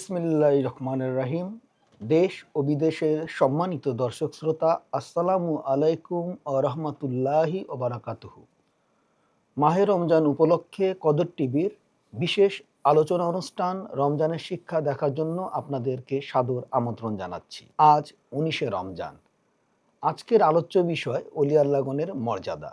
বিসমিল্লাহ রহমানের রাহিম। দেশ ও বিদেশের সম্মানিত দর্শক শ্রোতা, আসসালামু আলাইকুম ও রহমতুল্লাহি ও বারাকাতুহু। মাহে রমজান উপলক্ষে কদর টিভির বিশেষ আলোচনা অনুষ্ঠান রমজানের শিক্ষা দেখার জন্য আপনাদেরকে সাদর আমন্ত্রণ জানাচ্ছি। আজ উনিশে রমজান। আজকের আলোচ্য বিষয় অলিয়াল্লাগনের মর্যাদা।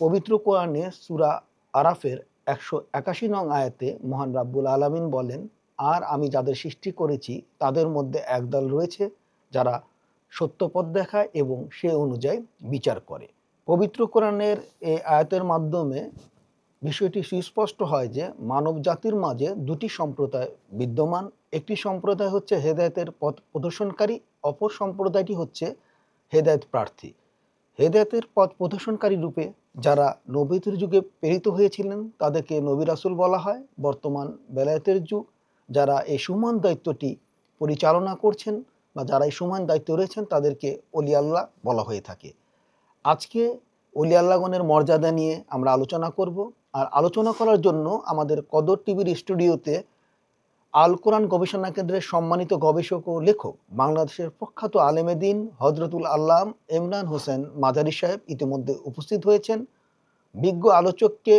পবিত্র কোরআনে সুরা আরাফের একশো একাশি নং আয়াতে মহান রাব্বুল আলামিন বলেন আর আমি যাদের সৃষ্টি করেছি, তাদের মধ্যে একদল রয়েছে যারা সত্যপথ দেখায় এবং সে অনুযায়ী বিচার করে। পবিত্র কোরআনের এই আয়াতের মাধ্যমে বিষয়টি সুস্পষ্ট হয় যে, মানব জাতির মাঝে দুটি সম্প্রদায় বিদ্যমান। একটি সম্প্রদায় হচ্ছে হেদায়েতের পথ প্রদর্শনকারী, অপর সম্প্রদায়টি হচ্ছে হেদায়েত প্রার্থী। হেদায়তের পথ প্রদর্শনকারী রূপে যারা নবীতির যুগে প্রেরিত হয়েছিলেন, তাদেরকে নবী রাসুল বলা হয়। বর্তমান বেলায়েতের যুগ যারা এই সুমান দায়িত্বটি পরিচালনা করছেন বা যারা এই সুমান দায়িত্ব রয়েছেন, তাদেরকে অলি আল্লাহ বলা হয়ে থাকে। আজকে অলি আল্লাহগণের মর্যাদা নিয়ে আমরা আলোচনা করব আর আলোচনা করার জন্য আমাদের কদর টিভির স্টুডিওতে আল কোরআন গবেষণা কেন্দ্রের সম্মানিত গবেষক ও লেখক, বাংলাদেশের প্রখ্যাত আলেমেদিন হজরতুল আল্লাম ইমরান হোসেন মাজারি সাহেব ইতিমধ্যে উপস্থিত হয়েছেন। বিজ্ঞ আলোচককে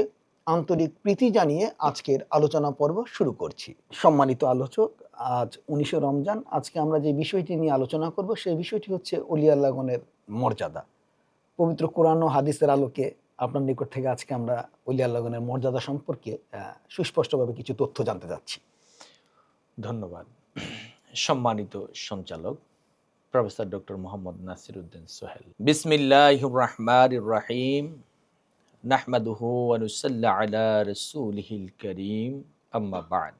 আন্তরিক প্রীতি জানিয়ে আজকের আলোচনা পর্ব শুরু করছি। সম্মানিত আলোচক, আজ উনিশে রমজান। আজকে আমরা যে বিষয়টি নিয়ে আলোচনা করব, সেই বিষয়টি হচ্ছে অলিয়াল্লাগণের মর্যাদা। পবিত্র কোরআন ও হাদিসের আলোকে আপনার নিকট থেকে আজকে আমরা অলিয়াল্লাগণের মর্যাদা সম্পর্কে সুস্পষ্টভাবে কিছু তথ্য জানতে যাচ্ছি। ধন্যবাদ। সম্মানিত সঞ্চালক, প্রফেসর ডক্টর মোহাম্মদ নাসির উদ্দিন সোহেল। বিসমিল্লাহ রহমান রাহিম। নাহমাদুহু ওয়ানুসাল্লা আলা রসুলহিল করিম আম্মা বাদ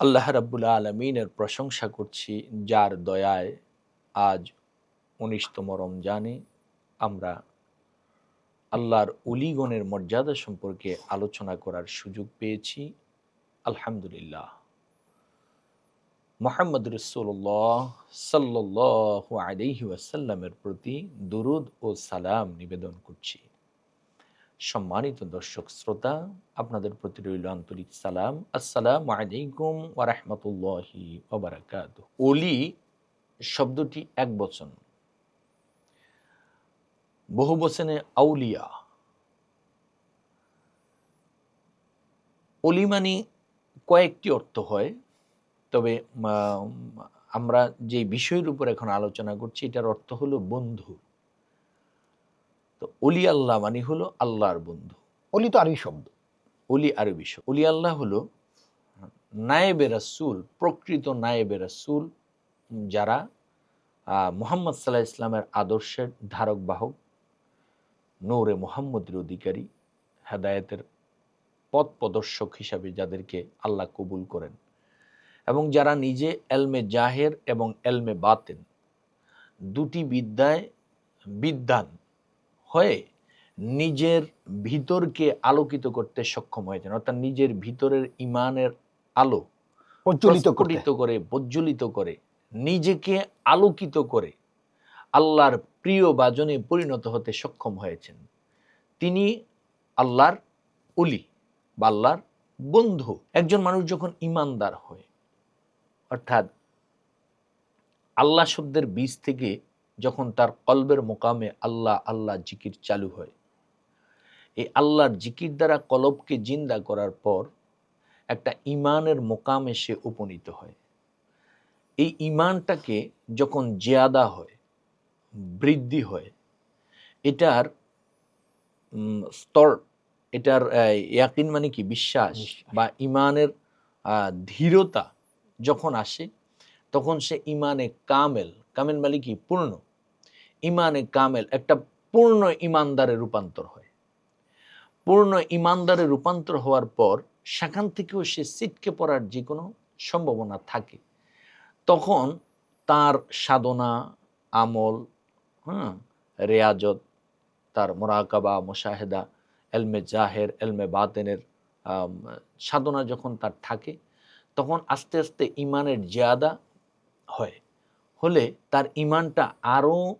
আল্লাহ রাব্বুল আলমিনের প্রশংসা করছি, যার দয়ায় আজ উনিশতম রমজানে আমরা আল্লাহর উলিগণের মর্যাদা সম্পর্কে আলোচনা করার সুযোগ পেয়েছি। আলহামদুলিল্লাহ। মোহাম্মদ রসুল্লাহ সাল্লাহ আলহি ওয়াসাল্লামের প্রতি দুরুদ ও সালাম নিবেদন করছি। সম্মানিত দর্শক শ্রোতা, আপনাদের প্রতি রইল আন্তরিক সালাম। আসসালাম আলাইকুম ওরহমতুল্লাহি ওবরাকাত অলি শব্দটি এক বচন। বহু বচনে আউলিয়া। অলি মানে কয়েকটি অর্থ হয়। তবে আমরা যে বিষয়ের উপর এখন আলোচনা করছি এটার অর্থ হলো বন্ধু। তো অলি আল্লাহ মানে হলো আল্লাহর বন্ধু। অলি তো আরবি শব্দ। অলি আরবি শব্দ। অলি আল্লাহ হলো নায়েবে রাসূল প্রকৃত নায়েবে রাসূল যারা মোহাম্মদ সাল্লাহ ইসলামের আদর্শের ধারক বাহক নৌরে মোহাম্মদের অধিকারী হেদায়েতের পথ প্রদর্শক হিসাবে যাদেরকে আল্লাহ কবুল করেন। এবং যারা নিজে এলমে জাহের এবং এলমে বাতেন দুটি বিদ্যায় বিদ্যান হয়ে নিজের ভিতরকে আলোকিত করতে সক্ষম হয়েছেন অর্থাৎ নিজের ভিতরের ইমানের আলো প্রজ্বলিত করে প্রজ্বলিত করে নিজেকে আলোকিত করে আল্লাহর প্রিয় বাজনে পরিণত হতে সক্ষম হয়েছেন। তিনি আল্লাহর উলি বা আল্লাহর বন্ধু। একজন মানুষ যখন ইমানদার হয় অর্থাৎ আল্লাহ শব্দের বীজ থেকে যখন তার কলবের মোকামে আল্লাহ আল্লাহ জিকির চালু হয় এই আল্লাহর জিকির দ্বারা কলবকে জিন্দা করার পর একটা ইমানের মোকামে সে উপনীত হয় এই ইমানটাকে যখন জিয়াদা হয় বৃদ্ধি হয় এটার স্তর এটার ইয়াকিন মানে কি বিশ্বাস। বা ইমানের আহ, ধীরতা যখন আসে, তখন সে ইমানে কামেল কামেল মানে কি? পূর্ণ। ইমানে কামেল একটা পূর্ণ ইমানদারে রূপান্তর হয়। পূর্ণ ইমানদারে রূপান্তর হওয়ার পর সেখান থেকেও সে সিটকে পড়ার যে কোনো সম্ভাবনা থাকে। তখন তার সাধনা, আমল হ্যাঁ রেয়াজত, তার মোরাকাবা, মোশাহেদা, এলমে জাহের, এলমে বাতেনের সাধনা যখন তার থাকে তখন আস্তে আস্তে ইমানের জিয়াদা হয়। হলে তার ইমানটা আরও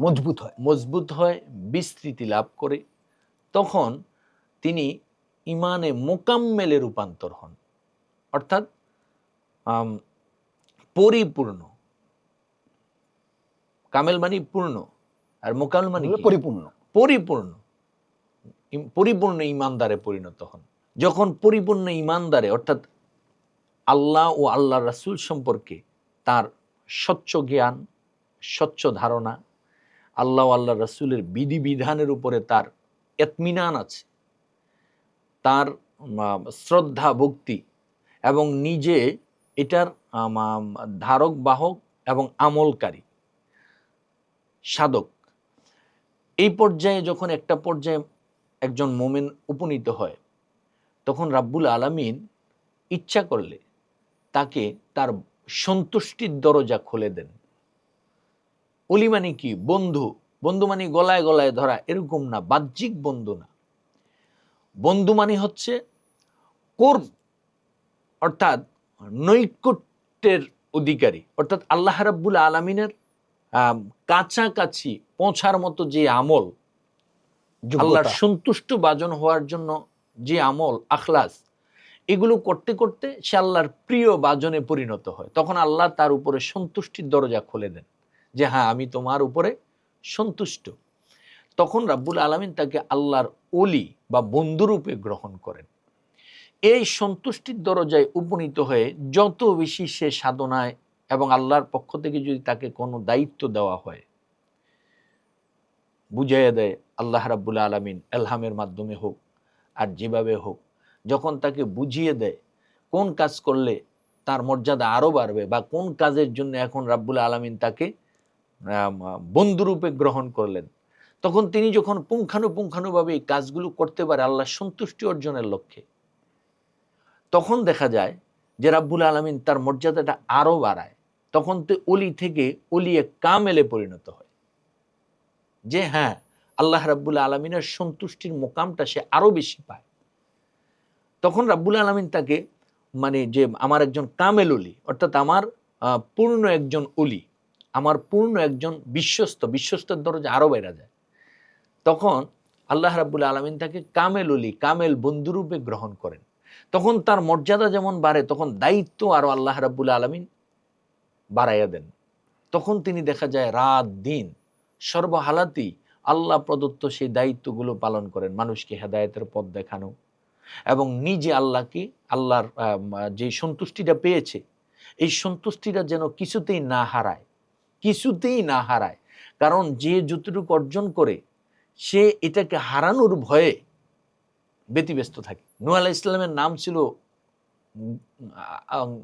মজবুত হয় মজবুত হয় বিস্তৃতি লাভ করে। তখন তিনি ইমানে মোকাম্মেলে রূপান্তর হন। অর্থাৎ পরিপূর্ণ। কামেল মানে পূর্ণ আর মোকামেল মানে পরিপূর্ণ। পরিপূর্ণ। পরিপূর্ণ ইমানদারে পরিণত হন। যখন পরিপূর্ণ ইমানদারে অর্থাৎ আল্লাহ ও আল্লাহ রাসূল সম্পর্কে তার স্বচ্ছ জ্ঞান, স্বচ্ছ ধারণা, আল্লাহ আল্লাহ রাসূলের বিধিবিধানের উপরে তার এতমিনান আছে। তার শ্রদ্ধা, ভক্তি এবং নিজে এটার ধারক, বাহক এবং আমলকারী, সাধক। এই পর্যায়ে যখন একটা পর্যায়ে একজন মোমেন উপনীত হয়, তখন রাব্বুল আলামিন ইচ্ছা করলে তাকে তার সন্তুষ্টির দরজা খুলে দেন। অলি মানে কি? বন্ধু। বন্ধু মানে গলায় গলায় ধরা। এরকম না বাহ্যিক বন্ধু না। বন্ধু মানে হচ্ছে কোর্ব অর্থাৎ নৈকট্যের অধিকারী। অর্থাৎ আল্লাহ রাব্বুল আলমিনের কাছাকাছি পৌঁছার মতো যে আমল আল্লাহর সন্তুষ্ট বাজন হওয়ার জন্য যে আমল আখলাস এগুলো করতে করতে সে আল্লাহর প্রিয় বাজনে পরিণত হয়। তখন আল্লাহ তার উপরে সন্তুষ্টির দরজা খুলে দেন যে হ্যাঁ আমি তোমার উপরে সন্তুষ্ট। তখন রাব্বুল আলমিন তাকে আল্লাহর অলি বা বন্ধুরূপে গ্রহণ করেন। এই সন্তুষ্টির দরজায় উপনীত হয়ে যত বেশি সে সাধনায় এবং আল্লাহর পক্ষ থেকে যদি তাকে কোনো দায়িত্ব দেওয়া হয়, বুঝাইয়া দেয়, আল্লাহ রাব্বুল আলমিন এলহামের মাধ্যমে হোক আর যেভাবে হোক যখন তাকে বুঝিয়ে দেয় কোন কাজ করলে তার মর্যাদা আরও বাড়বে বা কোন কাজের জন্য এখন রাব্বুল আলমিন তাকে বন্ধুরূপে গ্রহণ করলেন, তখন তিনি যখন পুঙ্খানুপুঙ্খানুভাবে এই কাজগুলো করতে পারে আল্লাহ সন্তুষ্টি অর্জনের লক্ষ্যে, তখন দেখা যায় যে রাব্বুল আলমিন তার মর্যাদাটা আরও বাড়ায়, তখন তো অলি থেকে অলিয়ে কামেলে পরিণত হয়, যে হ্যাঁ আল্লাহ রাব্বুল আলমিনের সন্তুষ্টির মোকামটা সে আরও বেশি পায়। তখন রাব্বুল আলমিন তাকে মানে যে আমার একজন কামেল অলি, অর্থাৎ আমার পূর্ণ একজন অলি, আমার পূর্ণ একজন বিশ্বস্ত, বিশ্বস্তের দরজা আরও বেড়া যায়। তখন আল্লাহ রাব্বুল আলমিন তাকে কামেল অলি, কামেল বন্ধুরূপে গ্রহণ করেন। তখন তার মর্যাদা যেমন বাড়ে, তখন দায়িত্ব আরও আল্লাহ রাব্বুল আলমিন বাড়াইয়া দেন। তখন তিনি দেখা যায় রাত, দিন সর্বহালাতেই আল্লাহ প্রদত্ত সেই দায়িত্বগুলো পালন করেন। মানুষকে হেদায়তের পথ দেখানো এবং নিজে আল্লাহকে আল্লাহর যে সন্তুষ্টিটা পেয়েছে এই সন্তুষ্টিটা যেন কিছুতেই না হারায় কিছুতেই না হারায়। কারণ যে যতটুকু অর্জন করে সে এটাকে হারানোর ভয়ে ব্যতিব্যস্ত থাকে। নূহ আলাহ ইসলামের নাম ছিল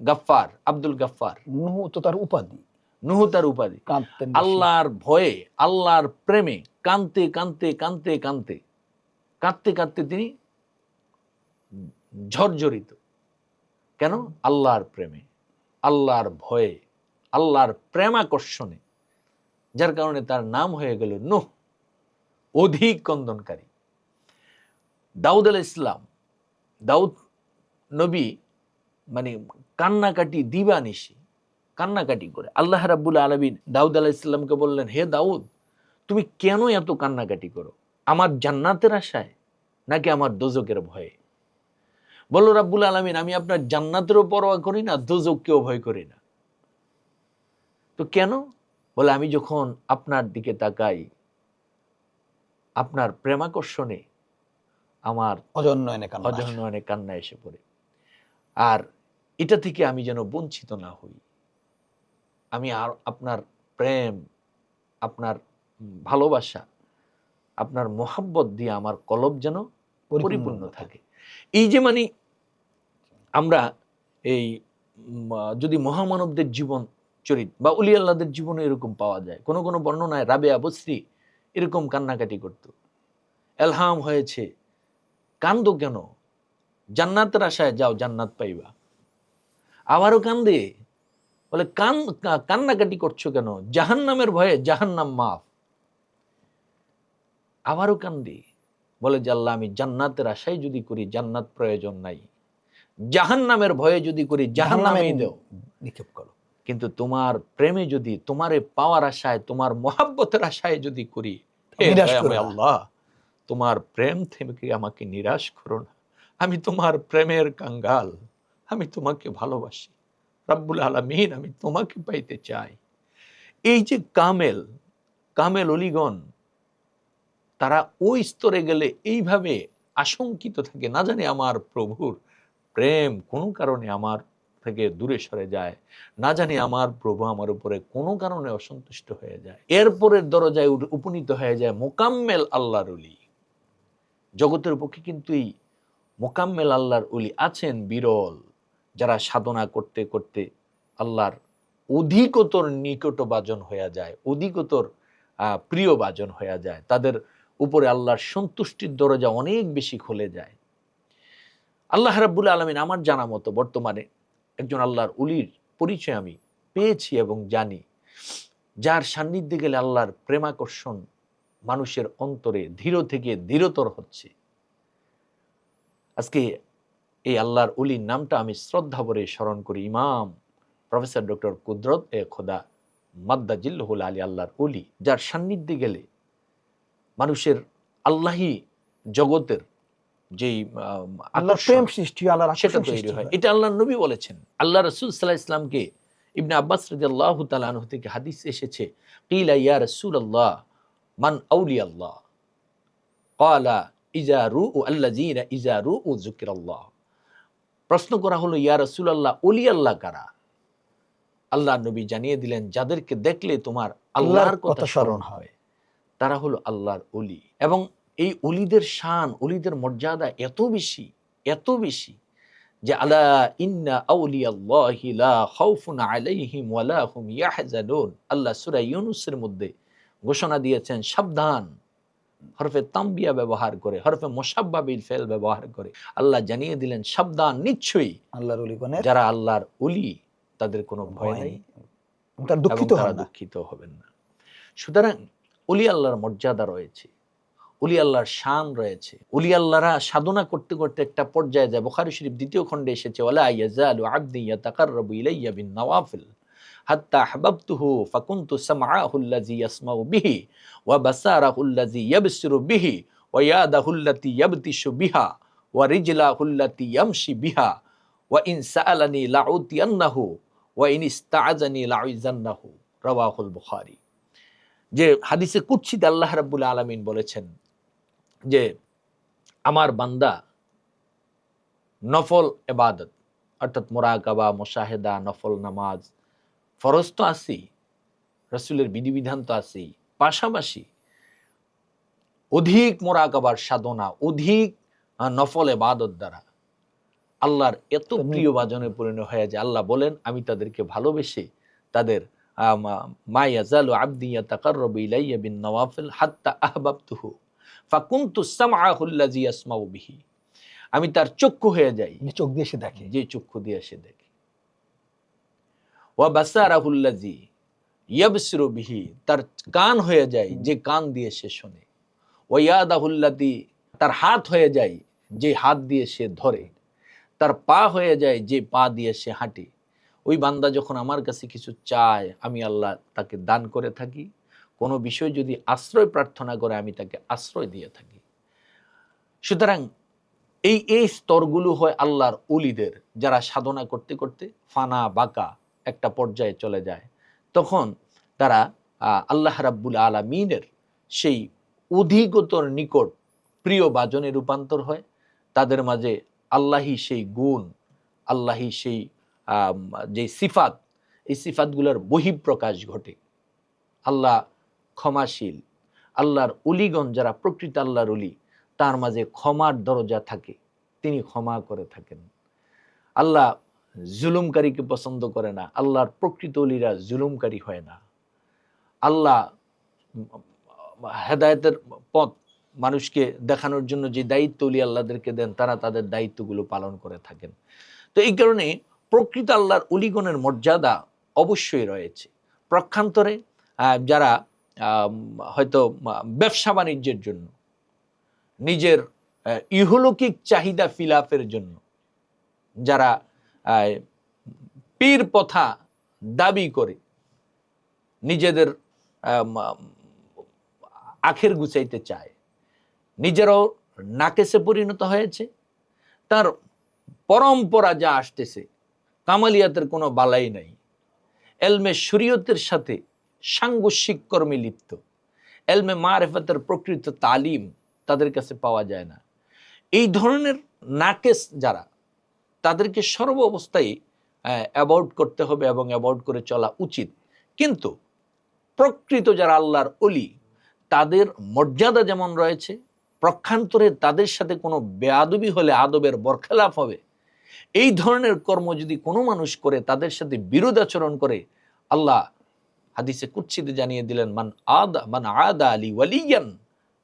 গাফফার আব্দুল গাফফার। নুহু তো তার উপাধি। নুহ তার উপাধি। আল্লাহর ভয়ে আল্লাহর প্রেমে কানতে কানতে কানতে কানতে কাঁদতে কাঁদতে তিনি ঝরঝরিত। কেন? আল্লাহর প্রেমে, আল্লাহর ভয়ে, আল্লাহর প্রেমাকর্ষণে। যার কারণে তার নাম হয়ে গেল নুহ, অধিক কন্দনকারী দাউদ আল ইসলাম দাউদ নবী মানে কান্নাকাটি দিবানিশি, কান্নাকাটি করে। আল্লাহ রাব্বুল আলমিন দাউদ আলাহ ইসলামকে বললেন, হে দাউদ, তুমি কেন এত কান্নাকাটি করো? আমার জান্নাতের আশায় নাকি আমার দোজকের ভয়ে? বলল রাব্বুল আলমিন আমি আপনার জান্নাতেরও পরোয়া করি না দোজককেও ভয় করি না। তো কেন? বলে আমি যখন আপনার দিকে তাকাই আপনার প্রেমাকর্ষণে আমার কান্না আসে। অজন্মনে কান্না এসে পড়ে। আর এটা থেকে আমি যেন বঞ্চিত না হই। আমি আর আপনার প্রেম আপনার ভালোবাসা আপনার মোহাব্বত দিয়ে আমার কলব যেন পরিপূর্ণ থাকে। এই যে মানে আমরা এই যদি মহামানবদের জীবন চরিত বা উলি আল্লাহদের জীবনে এরকম পাওয়া যায় কোনো কোনো বর্ণনায় রাবেয়া বসরি এরকম কান্নাকাটি করত। এলহাম হয়েছে কান্দো কেন? জান্নাতের আশায় যাও জান্নাত পাইবা। আবারও কান্দে বলে কান কান্নাকাটি করছ কেন? জাহান্নামের ভয়ে জাহান্নাম মাফ। আবারও কান্দি। বলে যে আল্লাহ আমি জান্নাতের আশায় যদি করি জান্নাত প্রয়োজন নাই। জাহান্নামের ভয়ে যদি করি জাহান্নামেই জাহান্নামে দেও। নিক্ষেপ করো। কিন্তু তোমার প্রেমে যদি তোমারে পাওয়ার আশায় তোমার মহাব্বতের আশায় যদি করি। আল্লাহ তোমার প্রেম থেকে আমাকে নিরাশ করো না। আমি তোমার প্রেমের কাঙ্গাল। আমি তোমাকে ভালোবাসি। রাব্বুল আলমিন আমি তোমাকে পাইতে চাই। এই যে কামেল কামেল অলিগণ তারা ওই স্তরে গেলে এইভাবে আশঙ্কিত থাকে। না জানি আমার প্রভুর প্রেম কোনো কারণে আমার থেকে দূরে সরে যায়। না জানি আমার প্রভু আমার উপরে কোনো কারণে অসন্তুষ্ট হয়ে যায়। এরপরের দরজায় উপনীত হয়ে যায় মোকাম্মেল আল্লাহর উলি জগতের পক্ষে কিন্তু এই মোকাম্মেল আল্লাহর উলি আছেন বিরল। যারা সাধনা করতে করতে আল্লাহর অধিকতর নিকটবাজন হয়ে যায়, অধিকতর প্রিয়বাজন হয়ে যায়। তাদের উপরে আল্লাহর সন্তুষ্টির দরজা অনেক বেশি খুলে যায়। আল্লাহ রাব্বুল আলমিন আমার জানা মতো বর্তমানে একজন আল্লাহর উলির পরিচয় আমি পেয়েছি এবং জানি। যার সান্নিধ্যে গেলে আল্লাহর প্রেমাকর্ষণ মানুষের অন্তরে ধীর থেকে ধীরতর হচ্ছে। আজকে এই আল্লাহর উলির নামটা আমি শ্রদ্ধা ভরে স্মরণ করি। ইমাম প্রফেসর ডক্টর কুদরত এ খোদা মাদ্দা জিল্লহুল আলী আল্লাহর উলি, যার সান্নিধ্যে গেলে মানুষের আল্লাহি জগতের যেই আম, আল্লাহর প্রেম সৃষ্টি আল্লাহর সেটা তৈরি হয়। এটা আল্লাহ নবী বলেছেন। আল্লাহ রসুল সাল্লাহ ইসলামকে ইবনে আব্বাস রাদিয়াল্লাহু তাআলা আনহু থেকে হাদিস এসেছে কিলা ইয়া রাসূলুল্লাহ মান আউলি আল্লাহ ক্বালা ইজা রুউ আল্লাযিনা ইজা রুউ যুকিরাল্লাহ। প্রশ্ন করা হলো ইয়া রাসূলুল্লাহ ওলি আল্লাহ কারা? আল্লাহ নবী জানিয়ে দিলেন যাদেরকে দেখলে তোমার আল্লাহর কথা স্মরণ হয়। তারা হলো আল্লাহর অলি এবং এই অলিদের শান অলিদের মর্যাদা এত বেশি এত বেশি যে আলা ইন্না আউলিয়াল্লাহি লা খাউফুন আলাইহিম ওয়ালা হুম ইয়াহজানুন। আল্লাহ সূরা ইউনূসের মধ্যে ঘোষণা দিয়েছেন সাবধান। হরফে তাম্বিয়া ব্যবহার করে হরফে মোসাব্বাবিল ফেল ব্যবহার করে। আল্লাহ জানিয়ে দিলেন সাবধান নিশ্চয়ই আল্লাহর অলিগণের যারা আল্লাহর অলি তাদের কোনো ভয় নেই। দুঃখিত হবেন না। সুতরাং অলি আল্লাহর মর্যাদা রয়েছে অলি আল্লাহর শান রয়েছে অলি আল্লাহরা সাধনা করতে করতে একটা পর্যায়ে যায়। বুখারী শরীফ দ্বিতীয় খণ্ডে এসেছে ইয়াজালু আবদি ইয়াতাকাররাবু ইলাইয়া বিন নওয়াফিল হাত্তা ইয়াসমাউ বিহি ওয়া বিহি বিহা ওয়া বিহা ওয়া ইন লাউতিয়ান্নাহু ওয়া ইন ইস্তাআজানি লাউইজান্নাহু। বুখারী। যে হাদিসে কুৎসিত আল্লাহ রাব্বুল আলামিন বলেছেন যে আমার বান্দা নফল এবাদত অর্থাৎ মোরাকাবা মোশাহেদা নফল নামাজ ফরজ তো আছেই রসুলের বিধিবিধান তো আছেই পাশাপাশি অধিক মোরাকাবার সাধনা অধিক নফল এবাদত দ্বারা আল্লাহর এত প্রিয় বাজনে পরিণত হয়ে যে আল্লাহ বলেন আমি তাদেরকে ভালোবেসে তাদের মা- মা ইয়াজালু আবদি ইয়াতাকাররাবু ইলাইয়া বিন নওয়াফিল হাত্তা আহবাবতুহু। ফাকুনতু সামআহু আল্লাযী ইয়াসমাউ বিহি। আমি তার চক্ষু হয়ে যাই। চোখ দিয়ে সে দেখে। যে চক্ষু দিয়ে সে দেখে। ওয়া বাসারাহু আল্লাযী ইয়াবসিরু বিহি। তার কান হয়ে যায় যে কান দিয়ে সে শোনে। ওয়া ইয়াদাহু তার হাত হয়ে যায় যে হাত দিয়ে সে ধরে। তার পা হয়ে যায় যে পা দিয়ে সে হাঁটে। ওই বান্দা যখন আমার কাছে কিছু চায়, আমি আল্লাহ তাকে দান করে থাকি। কোনো বিষয় যদি আশ্রয় প্রার্থনা করে, আমি তাকে আশ্রয় দিয়ে থাকি। সুতরাং এই এই স্তরগুলো হয় আল্লাহর অলিদের, যারা সাধনা করতে করতে ফানা, বাঁকা একটা পর্যায়ে চলে যায়। তখন তারা আল্লাহ রাব্বুল আলমিনের সেই অধিকতর নিকট প্রিয় বাজনে রূপান্তর হয়। তাদের মাঝে আল্লাহি সেই গুণ আল্লাহি সেই যে সিফাত, এই সিফাতগুলোর বহিঃপ্রকাশ ঘটে। আল্লাহ ক্ষমাশীল। আল্লাহর অলিগণ যারা প্রকৃত আল্লাহর অলি, তার মাঝে ক্ষমার দরজা থাকে। তিনি ক্ষমা করে থাকেন। আল্লাহ জুলুমকারীকে পছন্দ করে না। আল্লাহর প্রকৃত অলিরা জুলুমকারী হয় না। আল্লাহ হেদায়তের পথ মানুষকে দেখানোর জন্য যে দায়িত্ব অলি আল্লাহদেরকে দেন, তারা তাদের দায়িত্বগুলো পালন করে থাকেন। তো এই কারণে প্রকৃত আল্লাহর অলিগণের মর্যাদা অবশ্যই রয়েছে। প্রক্ষান্তরে যারা হয়তো ব্যবসা বাণিজ্যের জন্য, নিজের ইহলৌকিক চাহিদা ফিলাফের জন্য, যারা পীর পথা দাবি করে, নিজেদের আখের গুছাইতে চায়, নিজেরাও নাকেসে পরিণত হয়েছে, তার পরম্পরা যা আসতেছে কামালিয়াতের কোনো বালাই নাই। এলমে শরীয়তের সাথে সাংঘর্ষিক কর্মে লিপ্ত। এলমে মারেফাতের প্রকৃত তালিম তাদের কাছে পাওয়া যায় না। এই ধরনের নাকেস যারা, তাদেরকে সর্ব অবস্থায় অ্যাভয়েড করতে হবে এবং অ্যাভয়েড করে চলা উচিত। কিন্তু প্রকৃত যারা আল্লাহর অলি তাদের মর্যাদা যেমন রয়েছে প্রক্ষান্তরে তাদের সাথে কোনো বেয়াদবি হলে আদবের বরখেলাপ হবে। এই ধরনের কর্ম যদি কোনো মানুষ করে তাদের সাথে বিরোধ আচরণ করে আল্লাহ হাদিসে কুচ্ছিতে জানিয়ে দিলেন মান আদা মান আদা আলী ওয়ালিয়ান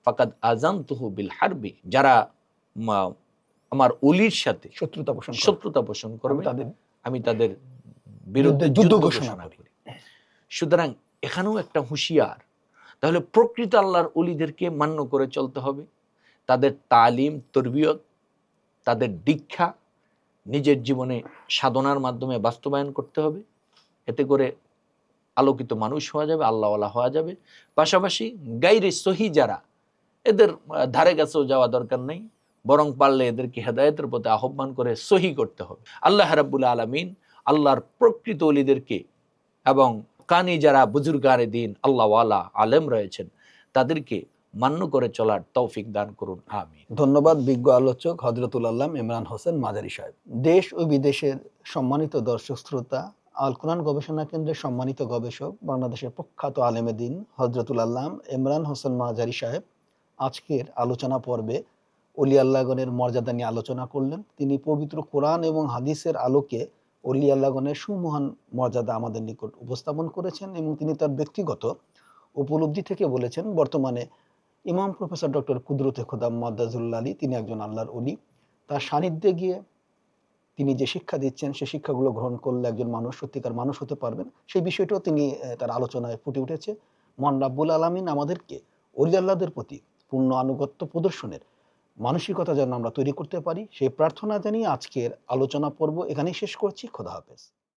ফাকাদ আজান তুহু বিল হারবি। যারা আমার অলির সাথে শত্রুতা পোষণ শত্রুতা পোষণ করবে তাদের আমি তাদের বিরুদ্ধে যুদ্ধ ঘোষণা করি। সুতরাং এখানেও একটা হুঁশিয়ার। তাহলে প্রকৃত আল্লাহর অলিদেরকে মান্য করে চলতে হবে। তাদের তালিম তরবিয়ত তাদের দীক্ষা নিজের জীবনে সাধনার মাধ্যমে বাস্তবায়ন করতে হবে। এতে করে আলোকিত মানুষ হওয়া যাবে, আল্লাহওয়ালা হওয়া যাবে। পাশাপাশি গাইরে সহি যারা, এদের ধারে কাছেও যাওয়া দরকার নেই। বরং পারলে এদেরকে হেদায়তের পথে আহ্বান করে সহি করতে হবে। আল্লাহ রাব্বুল আলমিন আল্লাহর প্রকৃত অলিদেরকে এবং কানি যারা বুজুর্গারে দিন, আল্লাহওয়ালা আলেম রয়েছেন, তাদেরকে মান্য করে চলার তৌফিক দান করুন আমি ধন্যবাদ বিজ্ঞ আলোচক হজরতুল আল্লাহ ইমরান হোসেন মাদারি সাহেব। দেশ ও বিদেশের সম্মানিত দর্শক শ্রোতা, আল কোরআন গবেষণা কেন্দ্রের সম্মানিত গবেষক, বাংলাদেশের প্রখ্যাত আলেমেদিন হজরতুল আল্লাহ ইমরান হোসেন মাজারি সাহেব আজকের আলোচনা পর্বে অলি আল্লাহগণের মর্যাদা নিয়ে আলোচনা করলেন। তিনি পবিত্র কোরআন এবং হাদিসের আলোকে অলি আল্লাহগণের সুমহান মর্যাদা আমাদের নিকট উপস্থাপন করেছেন এবং তিনি তার ব্যক্তিগত উপলব্ধি থেকে বলেছেন, বর্তমানে ইমাম প্রফেসর ডক্টর কুদরতে খোদাম মাদ্দাজুল্লা আলী, তিনি একজন আল্লাহর অলি তার সান্নিধ্যে গিয়ে তিনি যে শিক্ষা দিচ্ছেন সেই শিক্ষাগুলো গ্রহণ করলে একজন মানুষ, সত্যিকার মানুষ হতে পারবেন। সেই বিষয়টাও তিনি তার আলোচনায় ফুটে উঠেছে। মন রাব্বুল আলমিন আমাদেরকে অলি প্রতি পূর্ণ আনুগত্য প্রদর্শনের মানসিকতা যেন আমরা তৈরি করতে পারি, সেই প্রার্থনা জানিয়ে আজকের আলোচনা পর্ব এখানেই শেষ করছি। খোদা হাফেজ।